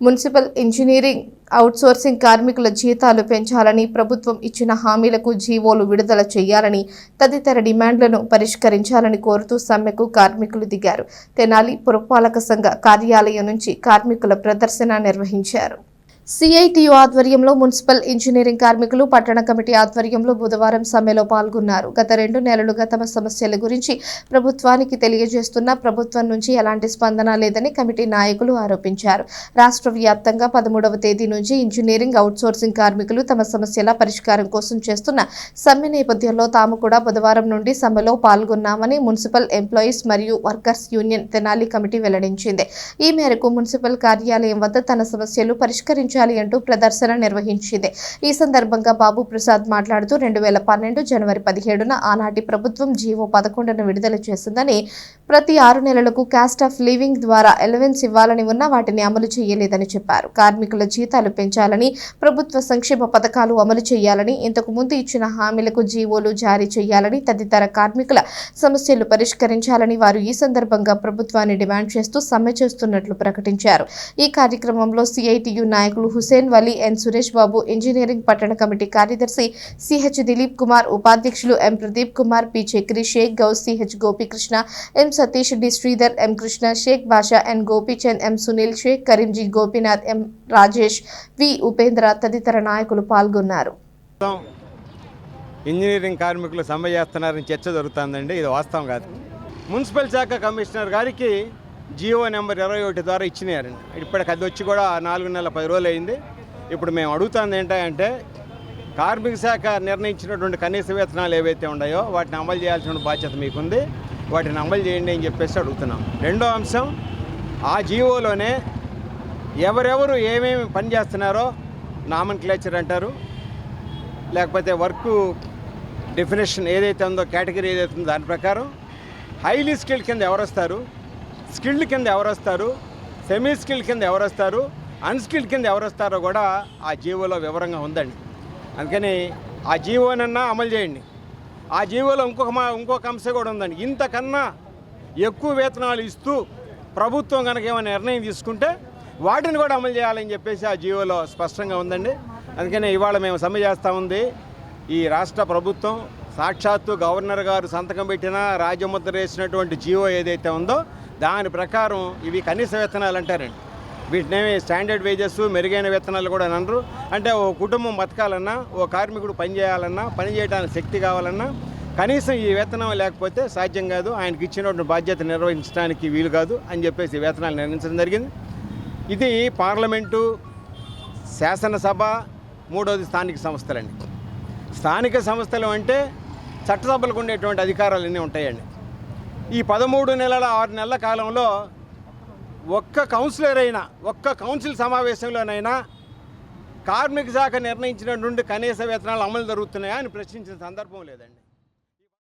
Municipal engineering outsourcing కార్మికుల జీతాలు పెంచాలని ప్రభుత్వం ఇచ్చిన హామీలకు జీవోలు విడుదల చేయాలని తదితర డిమాండ్లను పరిష్కరించాలని కోరుతూ సమ్మెకు కార్మికులు దిగారు. తెనాలి పురపాలక సంఘ కార్యాలయం నుంచి కార్మికుల ప్రదర్శన నిర్వహించారు. సిఐటియు ఆధ్వర్యంలో మున్సిపల్ ఇంజనీరింగ్ కార్మికులు పట్టణ కమిటీ ఆధ్వర్యంలో బుధవారం సమ్మెలో పాల్గొన్నారు. గత రెండు నెలలుగా తమ సమస్యల గురించి ప్రభుత్వానికి తెలియజేస్తున్న ప్రభుత్వం నుంచి ఎలాంటి స్పందన లేదని కమిటీ నాయకులు ఆరోపించారు. రాష్ట్ర వ్యాప్తంగా పదమూడవ తేదీ నుంచి ఇంజనీరింగ్ అవుట్సోర్సింగ్ కార్మికులు తమ సమస్యల పరిష్కారం కోసం చేస్తున్న సమ్మె నేపథ్యంలో తాము కూడా బుధవారం నుండి సమ్మెలో పాల్గొన్నామని మున్సిపల్ ఎంప్లాయీస్ మరియు వర్కర్స్ యూనియన్ తెనాలి కమిటీ వెల్లడించింది. ఈ మేరకు మున్సిపల్ కార్యాలయం వద్ద తన సమస్యలు అందించాలి అంటూ ప్రదర్శన నిర్వహించింది. ఈ సందర్భంగా బాబు ప్రసాద్ మాట్లాడుతూ రెండు వేల పన్నెండు జనవరి పదిహేడున ఆనాటి ప్రభుత్వం జీవో పదకొండును విడుదల చేసిందని ప్రతి ఆరు నెలలకు కాస్ట్ ఆఫ్ లివింగ్ ద్వారా ఎలవెన్స్ ఇవ్వాలని ఉన్నా వాటిని అమలు చేయలేదని చెప్పారు. కార్మికుల జీతాలు పెంచాలని ప్రభుత్వ సంక్షేమ పథకాలు అమలు చేయాలని ఇంతకు ముందు ఇచ్చిన హామీలకు జీవోలు జారీ చేయాలని తదితర కార్మికుల సమస్యలు పరిష్కరించాలని వారు ఈ సందర్భంగా ప్రభుత్వాన్ని డిమాండ్ చేస్తూ సమ్మె చేస్తున్నట్లు ప్రకటించారు. ఈ కార్యక్రమంలో సిఐటియు నాయకులు హుసేన్ వలీ ఎన్ సురేష్ బాబు ఇంజనీరింగ్ పట్టణ కమిటీ కార్యదర్శి సిహెచ్ దిలీప్ కుమార్ ఉపాధ్యక్షులు M Pradeep Kumar P Chakri Sheikh Gouse CH Gopikrishna M Satish D Sridhar M Krishna Sheikh Basha N Gopichand M Sunil Sheikh Karimji Gopinath M Rajesh V Upendra తదితర నాయకులు పాల్గొన్నారు. Engineering కార్మికులు సమ్మె చేస్తున్నారని చర్చ జరుగుతుందండి. ఇది వాస్తవం కాదు. మున్సిపల్ శాఖ కమిషనర్ గారికి జియో నెంబర్ ఇరవై ఒకటి ద్వారా ఇచ్చినారండి ఇప్పటికి అది వచ్చి కూడా నాలుగు నెలల పది రోజులు అయింది. ఇప్పుడు మేము అడుగుతుంది ఏంటంటే కార్మిక శాఖ నిర్ణయించినటువంటి కనీస వేతనాలు ఏవైతే ఉన్నాయో వాటిని అమలు చేయాల్సిన బాధ్యత మీకుంది. వాటిని అమలు చేయండి అని చెప్పేసి అడుగుతున్నాం. రెండో అంశం ఆ జీవోలోనే ఎవరెవరు ఏమేమి పని చేస్తున్నారో నామన్ క్లేచర్ అంటారు. లేకపోతే వర్క్ డెఫినేషన్ ఏదైతే ఉందో కేటగిరీ ఏదైతే ఉందో దాని ప్రకారం హైలీ స్కిల్ కింద ఎవరు వస్తారు? స్కిల్డ్ కింద ఎవరు వస్తారు? సెమీ స్కిల్డ్ కింద ఎవరు వస్తారు? అన్స్కిల్డ్ కింద ఎవరు వస్తారో కూడా ఆ జీవోలో వివరంగా ఉందండి. అందుకని ఆ జీవోనన్నా అమలు చేయండి. ఆ జీవోలో ఇంకొక మా ఇంకొక అంశం కూడా ఉందండి. ఇంతకన్నా ఎక్కువ వేతనాలు ఇస్తూ ప్రభుత్వం కనుక ఏమైనా నిర్ణయం తీసుకుంటే వాటిని కూడా అమలు చేయాలని చెప్పేసి ఆ జీవోలో స్పష్టంగా ఉందండి. అందుకని ఇవాళ మేము సమ్మె చేస్తూ ఉంది. ఈ రాష్ట్ర ప్రభుత్వం సాక్షాత్తు గవర్నర్ గారు సంతకం పెట్టిన రాజముద్ర వేసినటువంటి జీవో ఏదైతే ఉందో దాని ప్రకారం ఇవి కనీస వేతనాలు అంటారండి. వీటినేమి స్టాండర్డ్ వేజెస్ మెరుగైన వేతనాలు కూడా అనరు. అంటే ఓ కుటుంబం బతకాలన్నా ఓ కార్మికుడు పని చేయాలన్నా పని చేయడానికి శక్తి కావాలన్నా కనీసం ఈ వేతనం లేకపోతే సాధ్యం కాదు. ఆయనకి ఇచ్చినటువంటి బాధ్యత నిర్వహించడానికి వీలు కాదు అని చెప్పేసి వేతనాలు నిర్ణయించడం జరిగింది. ఇది పార్లమెంటు శాసనసభ మూడవది స్థానిక సంస్థలండి. స్థానిక సంస్థలు అంటే చట్టసభలకు ఉండేటువంటి అధికారాలు అన్నీ ఉంటాయండి. ఈ పదమూడు నెలల ఆరు నెలల కాలంలో ఒక్క కౌన్సిలర్ అయినా ఒక్క కౌన్సిల్ సమావేశంలోనైనా కార్మిక శాఖ నిర్ణయించినటువంటి కనీస వేతనాలు అమలు జరుగుతున్నాయా అని ప్రశ్నించిన సందర్భం లేదండి.